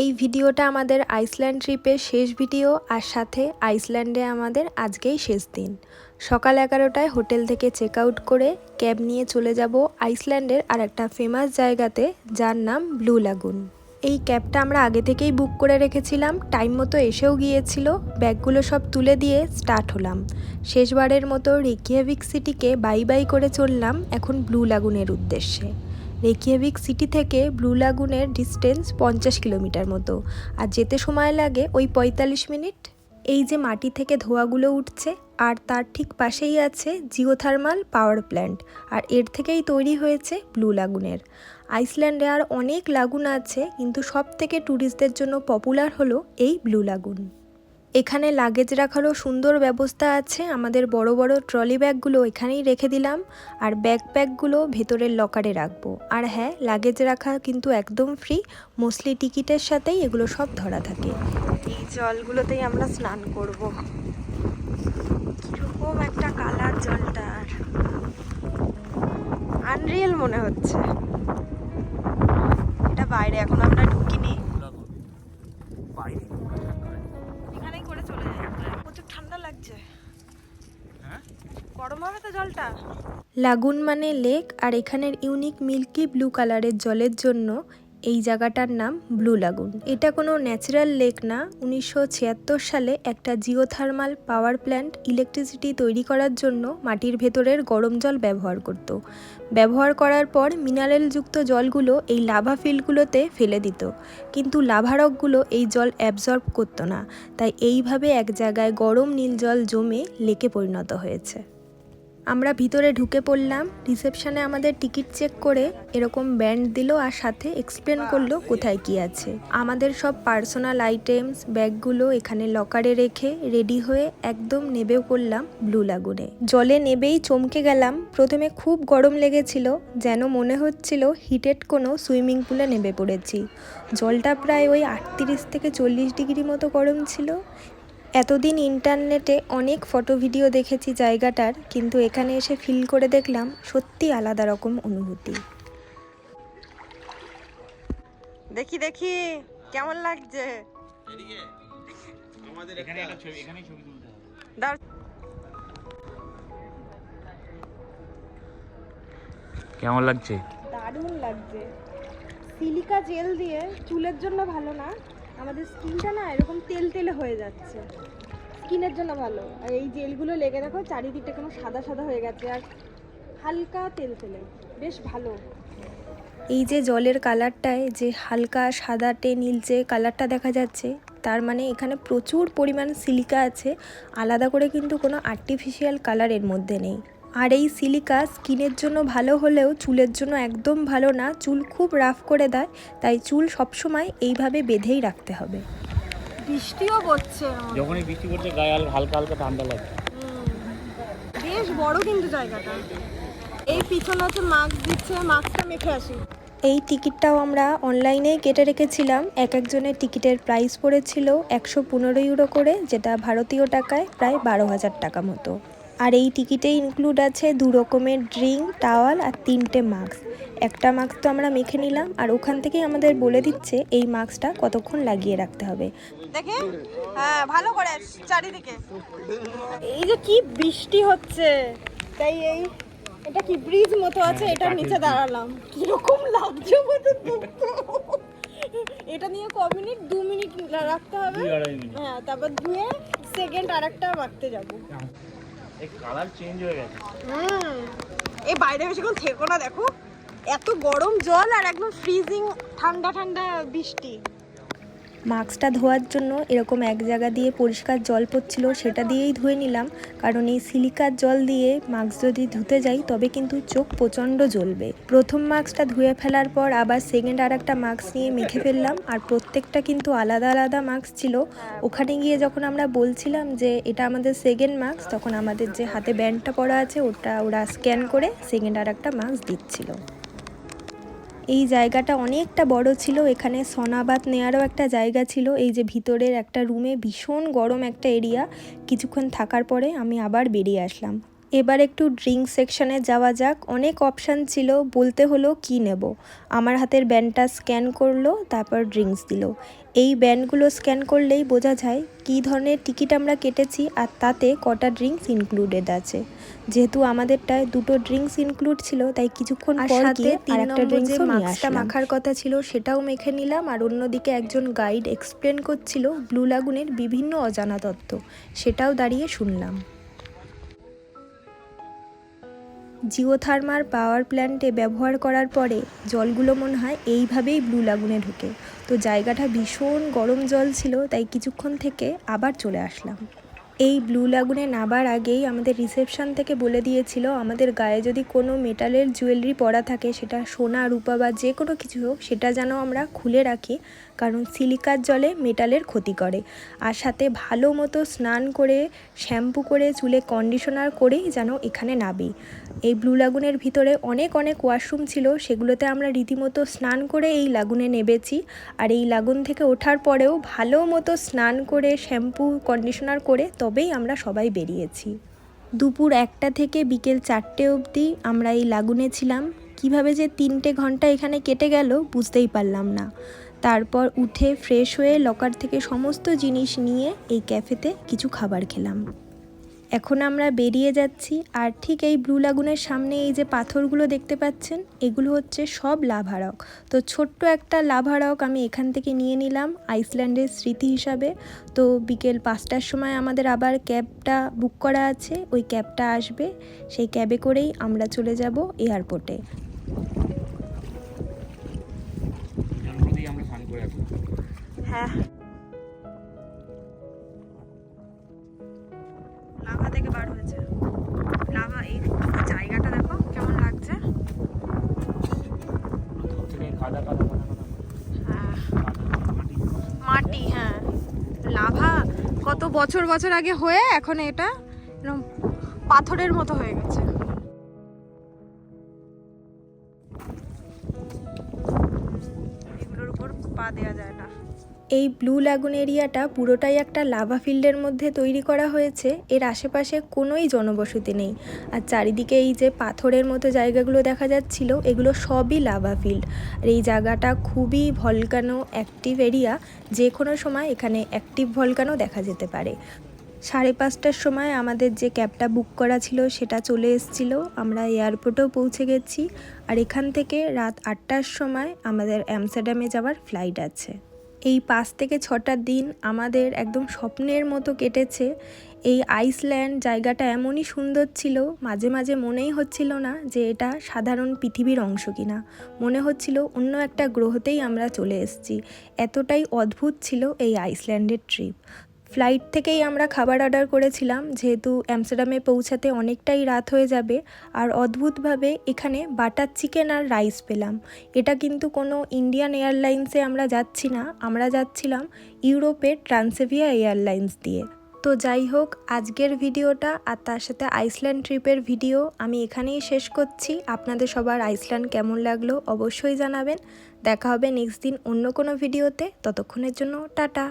এই ভিডিওটা আমাদের আইসল্যান্ড ট্রিপের শেষ ভিডিও আর সাথে আইসল্যান্ডে আমাদের আজকেই শেষ দিন। সকাল এগারোটায় হোটেল থেকে চেক আউট করে ক্যাব নিয়ে চলে যাব আইসল্যান্ডের আর একটা ফেমাস জায়গাতে যার নাম ব্লু লাগুন এই ক্যাবটা আমরা আগে থেকেই বুক করে রেখেছিলাম টাইম মতো এসেও গিয়েছিল, ব্যাগগুলো সব তুলে দিয়ে স্টার্ট হলাম। শেষবারের মতো রেকিয়াভিক সিটিকে বাই বাই করে চললাম এখন ব্লু লাগুনের উদ্দেশ্যে। রেকিয়াভিক সিটি থেকে ব্লু লাগুনের ডিস্টেন্স পঞ্চাশ কিলোমিটার মতো। আর যেতে সময় লাগে ওই পঁয়তাল্লিশ মিনিট। এই যে মাটি থেকে ধোঁয়াগুলো উঠছে, আর তার ঠিক পাশেই আছে জিওথার্মাল পাওয়ার প্ল্যান্ট, আর এর থেকেই তৈরি হয়েছে ব্লু লাগুনের। আইসল্যান্ডে আর অনেক লাগুন আছে, কিন্তু সব থেকে ট্যুরিস্টদের জন্য পপুলার হলো এই ব্লু লাগুন। এখানে লাগেজ রাখারও সুন্দর ব্যবস্থা আছে। আমাদের বড় বড় ট্রলি ব্যাগগুলো এখানেই রেখে দিলাম। আর ব্যাকপ্যাকগুলো ভেতরের লকারে রাখব। আর হ্যাঁ লাগেজ রাখা কিন্তু একদম ফ্রি মোস্টলি টিকিটের সাথেই এগুলো সব ধরা থাকে। এই জলগুলোতেই আমরা স্নান করব। কীরকম একটা কালার জলটার আনরিয়েল মনে হচ্ছে। এটা বাইরে এখন আমরা ঢুকিনি। লাগুন মানে লেক আর এখানের ইউনিক মিল্কি ব্লু কালারের জলের জন্য এই জায়গাটার নাম ব্লু লাগুন এটা কোনো ন্যাচারাল লেক না। উনিশশো ছিয়াত্তর সালে একটা জিওথার্মাল পাওয়ার প্ল্যান্ট ইলেকট্রিসিটি তৈরি করার জন্য মাটির ভেতরের গরম জল ব্যবহার করত। ব্যবহার করার পর মিনারেলযুক্ত জলগুলো এই লাভা ফিল্ডগুলোতে ফেলে দিত। কিন্তু লাভারকগুলো এই জল অ্যাবজর্ব করতো না। তাই এইভাবে এক জায়গায় গরম নীল জল জমে লেকে পরিণত হয়েছে। আমরা ভিতরে ঢুকে পড়লাম, রিসেপশনে আমাদের টিকিট চেক করে এরকম ব্যান্ড দিল আর সাথে এক্সপ্লেন করল কোথায় কি আছে। আমাদের সব পার্সোনাল আইটেমস ব্যাগগুলো এখানে লকারে রেখে রেডি হয়ে একদম নেবেও করলাম ব্লু লাগুনে জলে নেবেই চমকে গেলাম, প্রথমে খুব গরম লেগেছিল, যেন মনে হচ্ছিল হিটেড কোনো সুইমিং পুলে নেবে পড়েছি। জলটা প্রায় ওই আটত্রিশ থেকে চল্লিশ ডিগ্রি মতো গরম ছিল এতদিন ইন্টারনেটে অনেক ফটো ভিডিও দেখেছি জায়গাটার কিন্তু এখানে এসে ফিল করে দেখলাম সত্যি আলাদা রকম অনুভূতি। দেখি দেখি কেমন লাগছে? এদিকে আমাদের এখানে একটা একটা ছবি এখানেই ছবি তুলতে হবে। দাও কেমন লাগছে? দারুণ লাগছে। সিলিকা জেল দিয়ে চুলের জন্য ভালো না? আমাদের স্কিনটা না এরকম তেল তেলে হয়ে যাচ্ছে। স্কিনের জন্য ভালো। আর এই জেলগুলো লেগে দেখো, চারিদিকটা কেমন সাদা সাদা হয়ে গেছে আর হালকা তেল তেলে। বেশ ভালো। এই যে জলের কালারটায় যে হালকা সাদাটে নীলচে কালারটা দেখা যাচ্ছে, তার মানে এখানে প্রচুর পরিমাণ সিলিকা আছে। আলাদা করে কিন্তু কোনো আর্টিফিশিয়াল কালারের মধ্যে নেই। আর এই সিলিকা স্কিনের জন্য ভালো হলেও চুলের জন্য একদম ভালো না। চুল খুব রাফ করে দেয় তাই চুল সবসময় এইভাবে বেঁধেই রাখতে হবে। বৃষ্টিও পড়ছে যখনই বৃষ্টি পড়ছে গায়ে হাল- হালকা হালকা ঠান্ডা লাগে। বেশ বড় কিন্তু জায়গাটা। এই পিছনে হচ্ছে মাস্ক দিচ্ছে মাস্কটা মেখে আসি। এই টিকিটটাও আমরা অনলাইনেই কেটে রেখেছিলাম। এক একজনের টিকিটের প্রাইস পড়েছিল একশো পনেরো ইউরো করে যেটা ভারতীয় টাকায় প্রায় বারো হাজার টাকা মতো। আর এই টিকিটে ইনক্লুড আছে দু রকমের ড্রিঙ্ক টাওয়াল আর তিনটে মাস্ক একটা মাস্ক তো আমরা মেখে নিলাম আর ওখান থেকেই আমাদের বলে দিচ্ছে এই মাস্কটা কতক্ষণ লাগিয়ে রাখতে হবে। দেখে? হ্যাঁ ভালো করে চারিদিকে। এই যে কি বৃষ্টি হচ্ছে। তাই এই এটা কি ব্রিজ মতো আছে? এটার নিচে দাঁড়ালাম। কীরকম লাগছে মতো এটা নিয়ে ক মিনিট? দু মিনিট রাখতে হবে। হ্যাঁ তারপর ধুয়ে সেকেন্ড আরেকটা রাখতে যাব। এই হুম। এই বাইরে বেশিক্ষণ থেকো না, দেখো। এত গরম জল আর একদম ফ্রিজিং ঠান্ডা ঠান্ডা বৃষ্টি। মাস্কটা ধোয়ার জন্য এরকম এক জায়গা দিয়ে পরিষ্কার জল পড়ছিল, সেটা দিয়েই ধুয়ে নিলাম। কারণ এই সিলিকার জল দিয়ে মাস্ক যদি ধুতে যাই, তবে কিন্তু চোখ প্রচণ্ড জ্বলবে। প্রথম মাস্কটা ধুয়ে ফেলার পর আবার সেকেন্ড আর একটা মাস্ক নিয়ে মেখে ফেললাম। আর প্রত্যেকটা কিন্তু আলাদা আলাদা মাস্ক ছিল। ওখানে গিয়ে যখন আমরা বলছিলাম যে এটা আমাদের সেকেন্ড মাস্ক, তখন আমাদের যে হাতে ব্যান্ডটা পড়া আছে, ওটা ওরা স্ক্যান করে সেকেন্ড আর একটা মাস্ক দিচ্ছিল। এই জায়গাটা অনেকটা বড় ছিল, এখানে সনাবাত নেয়ারও একটা জায়গা ছিল। এই যে ভিতরের একটা রুমে ভীষণ গরম একটা এরিয়া কিছুক্ষণ থাকার পরে আমি আবার বেরিয়ে আসলাম। এবার একটু ড্রিঙ্ক সেকশানে যাওয়া যাক। অনেক অপশান ছিল বলতে হলো কি নেব। আমার হাতের ব্যান্ডটা স্ক্যান করল তারপর ড্রিঙ্কস দিল। এই ব্যান্ডগুলো স্ক্যান করলেই বোঝা যায় কী ধরনের টিকিট আমরা কেটেছি আর তাতে কটা ড্রিঙ্কস ইনক্লুডেড আছে। যেহেতু আমাদেরটায় দুটো ড্রিঙ্কস ইনক্লুড ছিল তাই কিছুক্ষণ পর গিয়ে আরেকটা ড্রিঙ্কস মাস্কটা মাখার কথা ছিল সেটাও মেখে নিলাম। আর অন্যদিকে একজন গাইড এক্সপ্লেন করছিল ব্লু লাগুনের বিভিন্ন অজানা তত্ত্ব। সেটাও দাঁড়িয়ে শুনলাম। জিওথার্মার পাওয়ার প্ল্যান্টে ব্যবহার করার পরে জলগুলো মনে হয় এইভাবেই ব্লু লাগুনে ঢুকে। তো জায়গাটা ভীষণ গরম জল ছিল, তাই কিছুক্ষণ থেকে আবার চলে আসলাম। এই ব্লু লাগুনে নাবার আগেই আমাদের রিসেপশন থেকে বলে দিয়েছিল, আমাদের গায়ে যদি কোনো মেটালের জুয়েলারি পরা থাকে, সেটা সোনা, রূপা বা যে কোনো কিছু হোক, সেটা যেন আমরা খুলে রাখি, কারণ সিলিকার জলে মেটালের ক্ষতি করে। আর সাথে ভালো মতো স্নান করে শ্যাম্পু করে, চুলে কন্ডিশনার করেই যেন এখানে নাবি এই ব্লু লাগুনের ভিতরে অনেক অনেক ওয়াশরুম ছিল, সেগুলোতে আমরা রীতিমতো স্নান করে এই লাগুনে নেবেছি আর এই লাগুন থেকে ওঠার পরেও ভালো মতো স্নান করে শ্যাম্পু কন্ডিশনার করে তবেই আমরা সবাই বেরিয়েছি। দুপুর একটা থেকে বিকেল চারটে অবধি আমরা এই লাগুনে ছিলাম। কীভাবে যে তিনটে ঘণ্টা এখানে কেটে গেল বুঝতেই পারলাম না। তারপর উঠে ফ্রেশ হয়ে লকার থেকে সমস্ত জিনিস নিয়ে এই ক্যাফেতে কিছু খাবার খেলাম। এখন আমরা বেরিয়ে যাচ্ছি আর ঠিক এই ব্লু লাগুনের সামনে এই যে পাথরগুলো দেখতে পাচ্ছেন এগুলো হচ্ছে সব লাভারক। তো ছোট্ট একটা লাভারক আমি এখান থেকে নিয়ে নিলাম আইসল্যান্ডের স্মৃতি হিসাবে। তো বিকেল পাঁচটার সময় আমাদের আবার ক্যাবটা বুক করা আছে ওই ক্যাবটা আসবে। সেই ক্যাবে করেই আমরা চলে যাব এয়ারপোর্টে। হ্যাঁ। মাটি হ্যাঁ। লাভা কত বছর বছর আগে হয়ে এখন এটা পাথরের মতো হয়ে গেছে। পা দেওয়া যায় না। এই ব্লু লাগুন এরিয়াটা পুরোটাই একটা লাভা ফিল্ডের মধ্যে তৈরি করা হয়েছে। এর আশেপাশে কোনোই জনবসতি নেই। আর চারিদিকে এই যে পাথরের মতো জায়গাগুলো দেখা যাচ্ছিল, এগুলো সবই লাভা ফিল্ড। আর এই জায়গাটা খুবই ভলকানো অ্যাক্টিভ এরিয়া যে কোনো সময় এখানে অ্যাক্টিভ ভলকানো দেখা যেতে পারে। সাড়ে পাঁচটার সময় আমাদের যে ক্যাবটা বুক করা ছিল সেটা চলে এসেছিল। আমরা এয়ারপোর্টেও পৌঁছে গেছি। আর এখান থেকে রাত আটটার সময় আমাদের অ্যামস্টারডামে যাওয়ার ফ্লাইট আছে। এই পাঁচ থেকে ছটা দিন আমাদের একদম স্বপ্নের মতো কেটেছে। এই আইসল্যান্ড জায়গাটা এমনই সুন্দর ছিল, মাঝে মাঝে মনেই হচ্ছিল না যে এটা সাধারণ পৃথিবীর অংশ কিনা। মনে হচ্ছিল অন্য একটা গ্রহতেই আমরা চলে এসেছি। এতটাই অদ্ভুত ছিল এই আইসল্যান্ডের ট্রিপ। ফ্লাইট থেকেই আমরা খাবার অর্ডার করেছিলাম, যেহেতু অ্যামস্টারডামে পৌঁছাতে অনেকটাই রাত হয়ে যাবে। আর অদ্ভুতভাবে এখানে বাটার চিকেন আর রাইস পেলাম। এটা কিন্তু কোনো ইন্ডিয়ান এয়ারলাইন্সে আমরা যাচ্ছি না। আমরা যাচ্ছিলাম ইউরোপের ট্রান্সেভিয়া এয়ারলাইন্স দিয়ে। তো যাই হোক, আজকের ভিডিওটা আর তার সাথে আইসল্যান্ড ট্রিপের ভিডিও আমি এখানেই শেষ করছি। আপনাদের সবার আইসল্যান্ড কেমন লাগল অবশ্যই জানাবেন। দেখা হবে নেক্সট দিন অন্য কোনো ভিডিওতে ততক্ষণের জন্য টাটা।